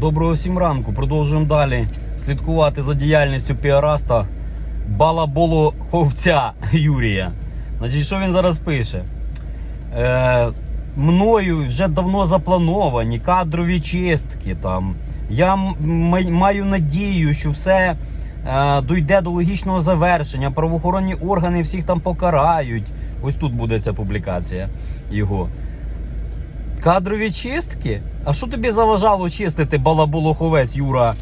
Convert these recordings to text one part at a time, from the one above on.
Доброго всім ранку. Продовжуємо далі слідкувати за діяльністю піараста Балаболо Ховця Юрія. Значить, що він зараз пише? Е, мною вже давно заплановані кадрові чистки. Там. Я маю надію, що все е, дойде до логічного завершення. Правоохоронні органи всіх там покарають. Ось тут буде ця публікація його. Кадрові чистки? А що тобі заважало чистити балаболоховець, Юра?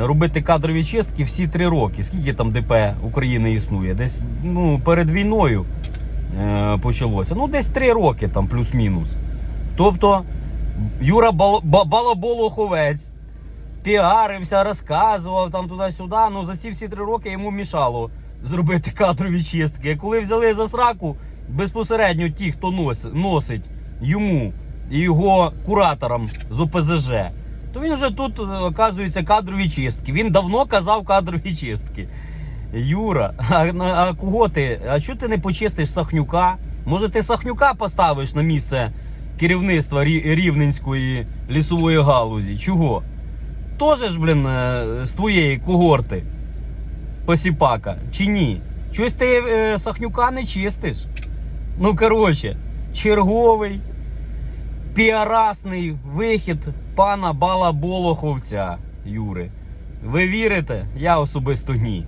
е, Робити кадрові чистки всі три роки. Скільки там ДП України існує? Десь ну, перед війною е, почалося. Ну, десь три роки, там, плюс-мінус. Тобто, Юра Бал- Балаболоховець піарився, розказував там туди-сюди. Ну за ці всі три роки йому мішало зробити кадрові чистки. Коли взяли за сраку, безпосередньо ті, хто носить, носить йому і його кураторам з ОПЗЖ, то він вже тут, е, оказується, кадрові чистки. Він давно казав кадрові чистки. Юра, а, а кого ти? А чого ти не почистиш Сахнюка? Може, ти Сахнюка поставиш на місце керівництва Рівненської лісової галузі? Чого? Тоже ж, блін, е, з твоєї когорти посіпака, чи ні? Чогось ти е, Сахнюка не чистиш? Ну, коротше, черговий піарасний вихід пана Балаболоховця Юри. Ви вірите? Я особисто ні.